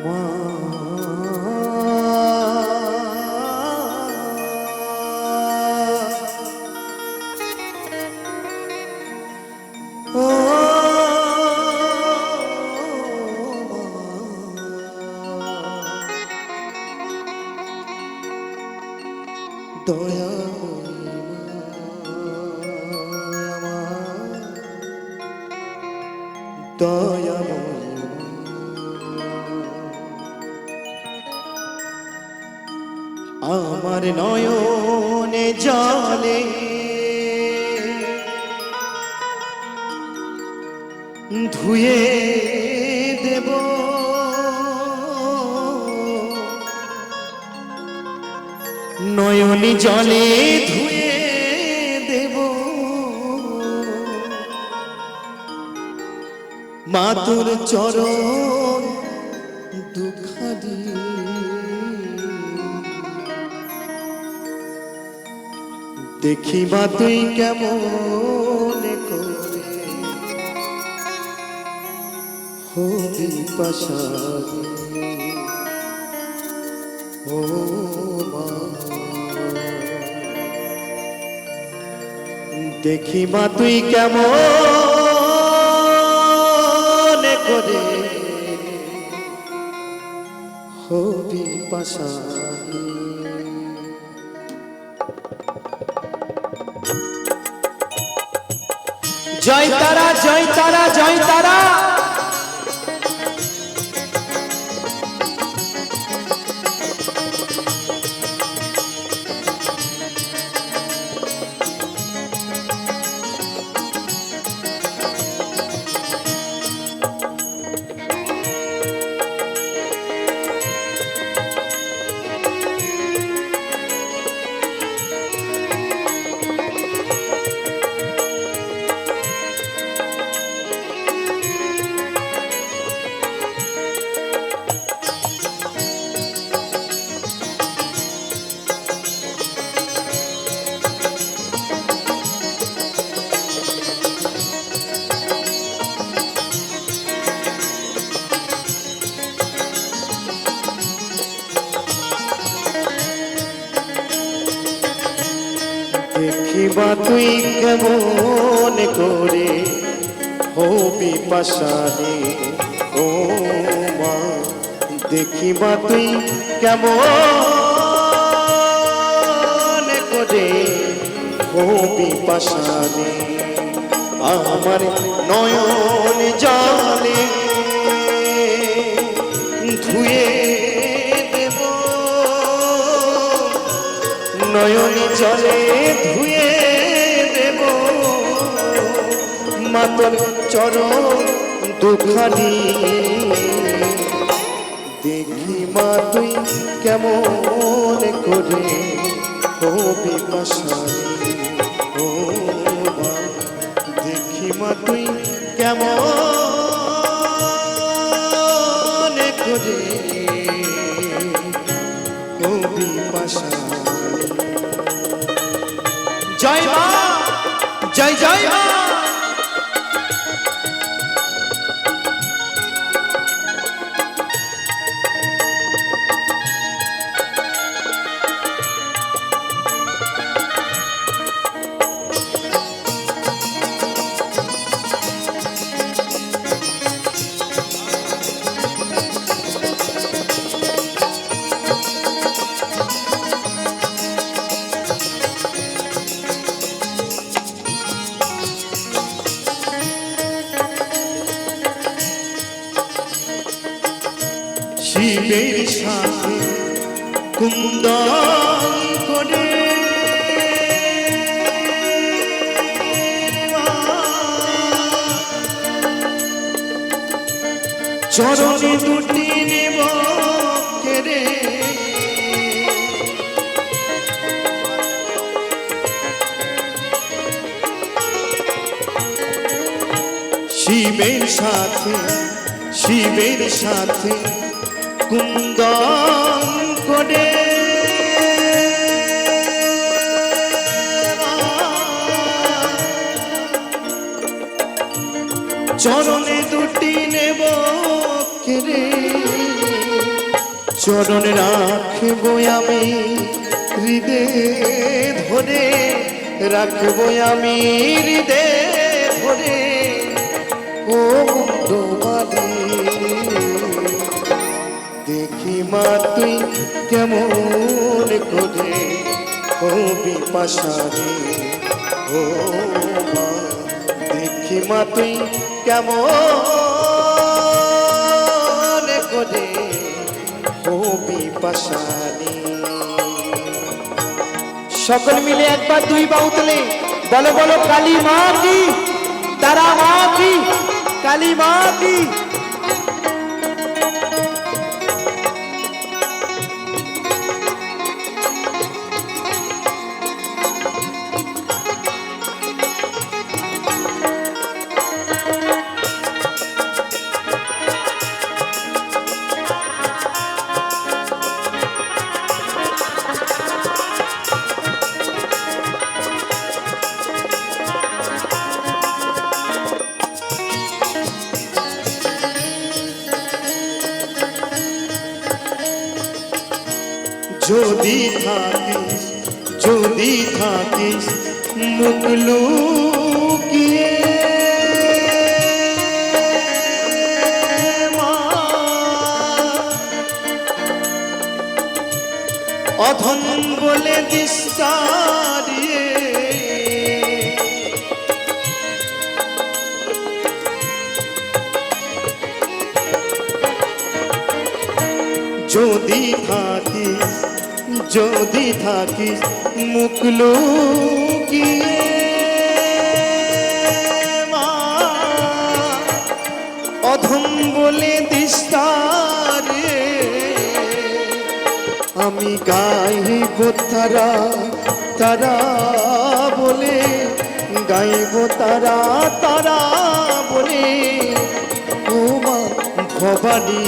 ও দয়া আমার নয়নে জলে। ধুয়ে দেব। নয়নি জলে ধুয়ে দেব। মাতুর চরণ দেখি মা তুই কেমন করে। হবি ও মা। দেখি মা তুই কেমন করে। হবি পাশারি জয় তারা জয় তারা জয় তারা। দেখিবা তুই কেমন করে? হবি পাশারে ও মা, দেখিবা তুই কেমন করে? হবি পাশারে আমার নয়ন জালে ধুয়ে দেব। নয়নি জলে ধুয়ে মাতর চরণ দুখানি। দেখি মা, তুই কেমন করে হবি পাশারি ও মা, দেখি মা, তুই কেমন করে হবি পাশারি জয় মা, জয় জয় মা। সাথে কুন্দন করে। চরণে দুটি নেব কেড়ে শিবের সাথে শিবের সাথে কুন্দন করে। চরণে দুটি নেব কেড়ে চরণ রাখব আমি হৃদে ধরে। রাখব আমি হৃদে ধরে। ও ডোবালি মা তুই কেমন করে ও বিপাশারে ও মা, দেখি মা তুই কেমন করে ও বিপাশারে সকল মিলে একবার দুই বাউ তুলে বলো বলো, কালী মা কি? তারা মা কি? কালী মা কি? যদি থাকিস যদি থাকিস মুখ লুকিয়ে মা, অধন বলে দিস্তারিয়ে যদি থাকিস যদি থাকিস মুখ লুকিয়ে মা, অধম বলে দিস্তারে আমি গাইব তারা তারা বলে গাইব তারা তারা বলে ও মা ভবানী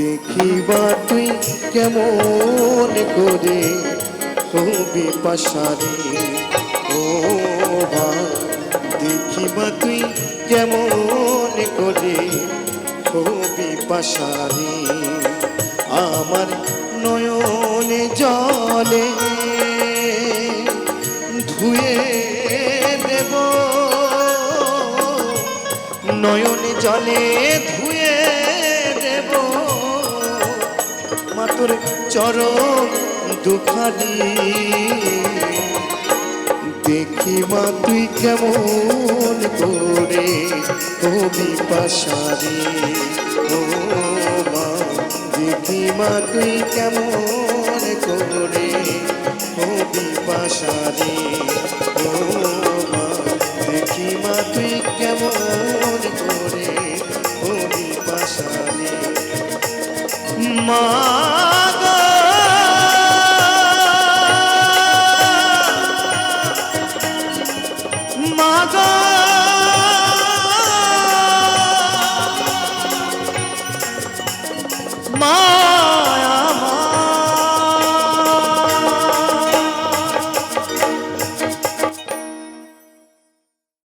দেখিবা তুই কেমন করে? হবি পাশারে ও মা, দেখিবা তুই কেমন করে? হবি পাশারে আমার নয়নে জলে ধুয়ে দেব। নয়ন জলে ধুয়ে মাতর চরম দুখানি। দেখি মা, তুই কেমন করে কবি পাশারি ও মা, দেখি মা, তুই কেমন করে কবি পাশারি মাঝা